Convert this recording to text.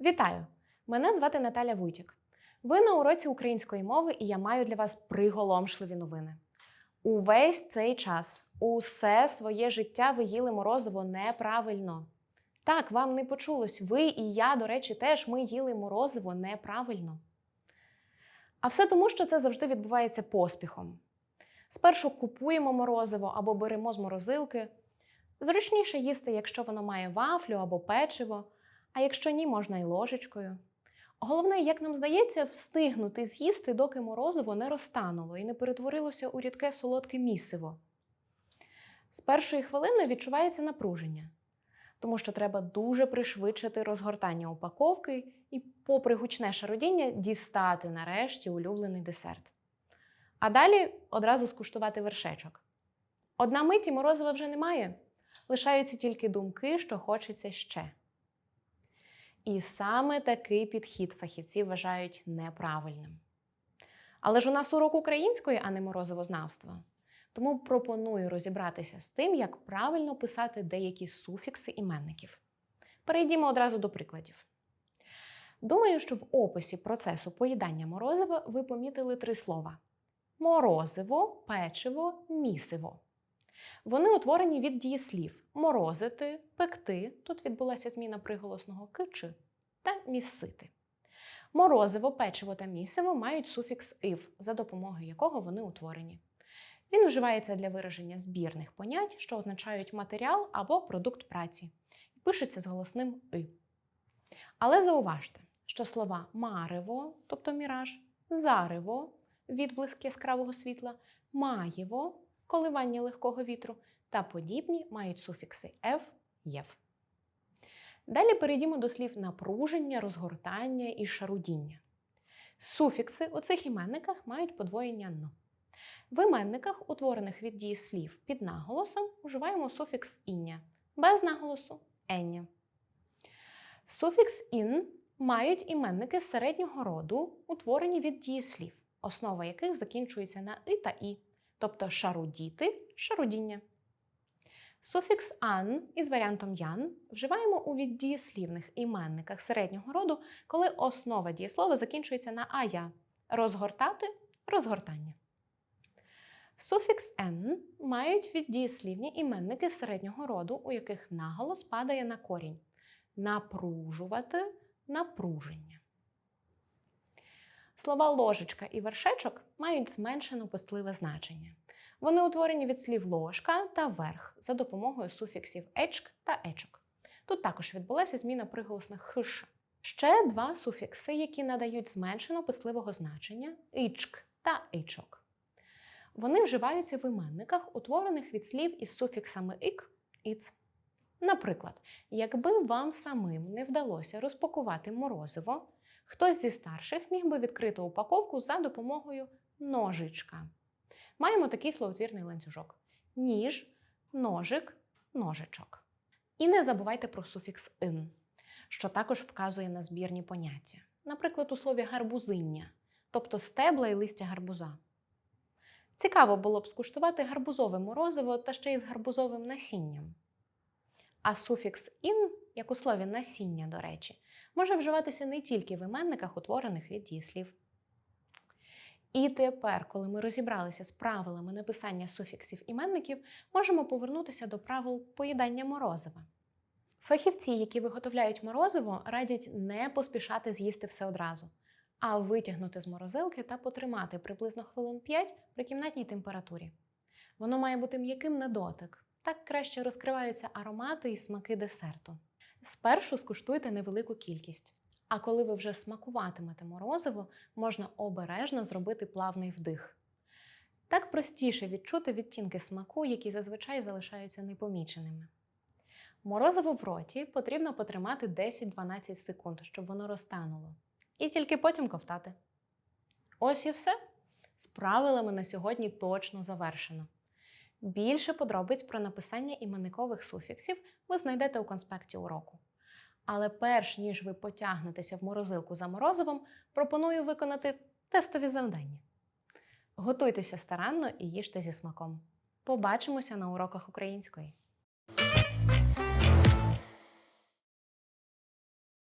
Вітаю! Мене звати Наталя Вуйтік. Ви на уроці української мови, і я маю для вас приголомшливі новини. Увесь цей час, усе своє життя ви їли морозиво неправильно. Так, вам не почулось. Ви і я, до речі, теж ми їли морозиво неправильно. А все тому, що це завжди відбувається поспіхом. Спершу купуємо морозиво або беремо з морозилки. Зручніше їсти, якщо воно має вафлю або печиво, а якщо ні, можна й ложечкою. Головне, як нам здається, встигнути з'їсти, доки морозиво не розтануло і не перетворилося у рідке солодке місиво. З першої хвилини відчувається напруження, тому що треба дуже пришвидшити розгортання упаковки і, попри гучне шародіння, дістати нарешті улюблений десерт. А далі одразу скуштувати вершечок. Одна мить і морозива вже немає. Лишаються тільки думки, що хочеться ще. І саме такий підхід фахівці вважають неправильним. Але ж у нас урок української, а не морозивознавства. Тому пропоную розібратися з тим, як правильно писати деякі суфікси іменників. Перейдімо одразу до прикладів. Думаю, що в описі процесу поїдання морозива ви помітили три слова: морозиво, печиво, місиво. Вони утворені від дієслів морозити, пекти. Тут відбулася зміна приголосного кичи та місити. Морозиво, печиво та місиво мають суфікс ив, за допомогою якого вони утворені. Він вживається для вираження збірних понять, що означають матеріал або продукт праці, і пишеться з голосним и. Але зауважте, що слова марево, тобто міраж, зарево, відблиск яскравого світла, маєво, коливання легкого вітру та подібні мають суфікси ев, єв. Далі перейдімо до слів напруження, розгортання і шарудіння. Суфікси у цих іменниках мають подвоєння «н». В іменниках, утворених від дієслів під наголосом, вживаємо суфікс іння, без наголосу ення. Суфікс ін мають іменники середнього роду, утворені від дієслів, основа яких закінчується на и та і, тобто шарудіти, шарудіння. Суфікс ан із варіантом ян вживаємо у віддієслівних іменниках середнього роду, коли основа дієслова закінчується на ая розгортати розгортання. Суфікс н мають віддієслівні іменники середнього роду, у яких наголос падає на корінь напружувати напруження. Слова ложечка і вершечок мають зменшено пестливе значення. Вони утворені від слів ложка та верх за допомогою суфіксів ечк та ечок. Тут також відбулася зміна приголосних хиш. Ще два суфікси, які надають зменшено писливого значення ічк та ічок. Вони вживаються в іменниках, утворених від слів із суфіксами ік, іц. Наприклад, якби вам самим не вдалося розпакувати морозиво, хтось зі старших міг би відкрити упаковку за допомогою ножичка. Маємо такий словотвірний ланцюжок: ніж, ножик, ножичок. І не забувайте про суфікс ин, що також вказує на збірні поняття. Наприклад, у слові гарбузиння, тобто стебла і листя гарбуза. Цікаво було б скуштувати гарбузове морозиво та ще й з гарбузовим насінням. А суфікс ін, як у слові насіння, до речі, може вживатися не тільки в іменниках, утворених від дієслів. І тепер, коли ми розібралися з правилами написання суфіксів іменників, можемо повернутися до правил поїдання морозива. Фахівці, які виготовляють морозиво, радять не поспішати з'їсти все одразу, а витягнути з морозилки та потримати приблизно хвилин 5 при кімнатній температурі. Воно має бути м'яким на дотик. Так краще розкриваються аромати і смаки десерту. Спершу скуштуйте невелику кількість. А коли ви вже смакуватимете морозиво, можна обережно зробити плавний вдих. Так простіше відчути відтінки смаку, які зазвичай залишаються непоміченими. Морозиво в роті потрібно потримати 10-12 секунд, щоб воно розтануло. І тільки потім ковтати. Ось і все. З правилами на сьогодні точно завершено. Більше подробиць про написання іменникових суфіксів ви знайдете у конспекті уроку. Але перш ніж ви потягнетеся в морозилку за морозивом, пропоную виконати тестові завдання. Готуйтеся старанно і їжте зі смаком. Побачимося на уроках української.